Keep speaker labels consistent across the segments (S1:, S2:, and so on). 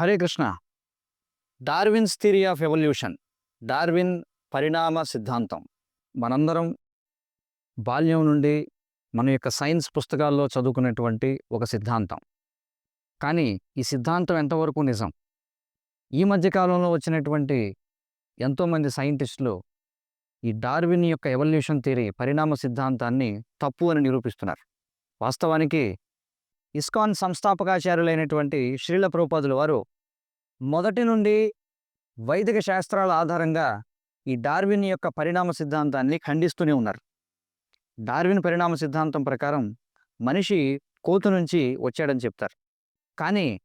S1: Hare Krishna. Darwin's theory of evolution. Darwin పరిణామ సిద్ధాంతం. మనందరం బాల్యం నుండి మన యొక్క సైన్స్ పుస్తకాల్లో చదువుకున్నటువంటి ఒక సిద్ధాంతం. కానీ ఈ సిద్ధాంతం ఎంతవరకు నిజం? ఈ మధ్యకాలంలో వచ్చినటువంటి ఎంతోమంది సైంటిస్టులు ఈ డార్విన్ యొక్క ఎవల్యూషన్ థియరీ పరిణామ సిద్ధాంతాన్ని తప్పు అని నిరూపిస్తున్నారు. వాస్తవానికి ఇస్కాన్ సంస్థాపకాచార్యులైనటువంటి శ్రీల ప్రభుపాదుల వారు మొదటి నుండి వైదిక శాస్త్రాల ఆధారంగా ఈ డార్విన్ యొక్క పరిణామ సిద్ధాంతాన్ని ఖండిస్తూనే ఉన్నారు. డార్విన్ పరిణామ సిద్ధాంతం ప్రకారం మనిషి కోతి నుంచి వచ్చాడని చెప్తారు. కానీ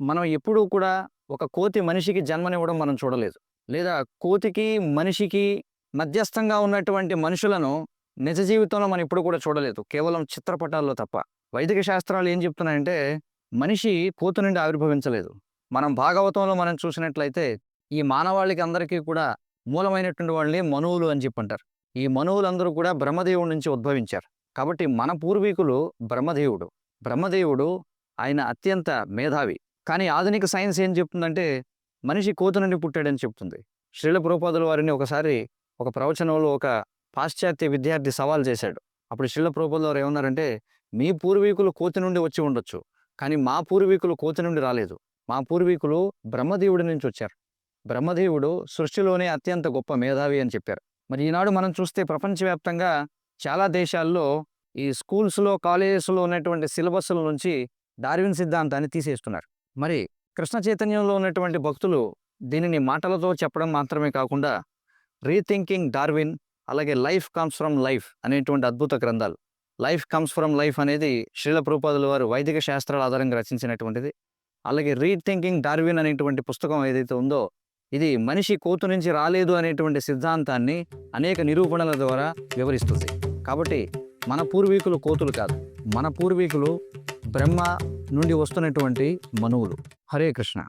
S1: మనం ఎప్పుడూ కూడా ఒక కోతి మనిషికి జన్మనివ్వడం మనం చూడలేదు. లేదా కోతికి మనిషికి మధ్యస్థంగా ఉన్నటువంటి మనుషులను నిజ జీవితంలో మనం ఇప్పుడు కూడా చూడలేదు. కేవలం చిత్రపటాల్లో తప్ప. వైదిక శాస్త్రాలు ఏం చెప్తున్నాయంటే మనిషి కోతి నుండి ఆవిర్భవించలేదు. మనం భాగవతంలో మనం చూసినట్లయితే ఈ మానవాళికి అందరికీ కూడా మూలమైనటువంటి వాళ్ళని మనువులు అని చెప్పంటారు. ఈ మనువులందరూ కూడా బ్రహ్మదేవుడి నుంచి ఉద్భవించారు. కాబట్టి మన పూర్వీకులు బ్రహ్మదేవుడు. బ్రహ్మదేవుడు ఆయన అత్యంత మేధావి. కానీ ఆధునిక సైన్స్ ఏం చెప్తుందంటే మనిషి కోతి నుండి పుట్టాడని చెప్తుంది. శ్రీల పురోపాదుల వారిని ఒకసారి ఒక ప్రవచనంలో ఒక పాశ్చాత్య విద్యార్థి సవాల్ చేశాడు. అప్పుడు శ్రీల పురోపాదుల వారు ఏమన్నారంటే మీ పూర్వీకులు కోతి నుండి వచ్చి ఉండొచ్చు. కానీ మా పూర్వీకులు కోతి నుండి రాలేదు. మా పూర్వీకులు బ్రహ్మదేవుడి నుంచి వచ్చారు. బ్రహ్మదేవుడు సృష్టిలోనే అత్యంత గొప్ప మేధావి అని చెప్పారు. మరి ఈనాడు మనం చూస్తే ప్రపంచవ్యాప్తంగా చాలా దేశాల్లో ఈ స్కూల్స్లో కాలేజెస్లో ఉన్నటువంటి సిలబస్ల నుంచి డార్విన్ సిద్ధాంతాన్ని తీసేస్తున్నారు. మరి కృష్ణ చైతన్యంలో ఉన్నటువంటి భక్తులు దీనిని మాటలతో చెప్పడం మాత్రమే కాకుండా రీథింకింగ్ డార్విన్ అలాగే లైఫ్ కమ్స్ ఫ్రమ్ లైఫ్ అనేటువంటి అద్భుత గ్రంథాలు. లైఫ్ కమ్స్ ఫ్రమ్ లైఫ్ అనేది శ్రీల ప్రూపాదుల వారు వైదిక శాస్త్రాల ఆధారంగా రచించినటువంటిది. అలాగే రీథింకింగ్ డార్విన్ అనేటువంటి పుస్తకం ఏదైతే ఉందో ఇది మనిషి కోతు నుంచి రాలేదు అనేటువంటి సిద్ధాంతాన్ని అనేక నిరూపణల ద్వారా వివరిస్తుంది. కాబట్టి మన పూర్వీకులు కోతులు కాదు మన పూర్వీకులు బ్రహ్మ నుండి వస్తున్నటువంటి మనువులు. హరే కృష్ణ.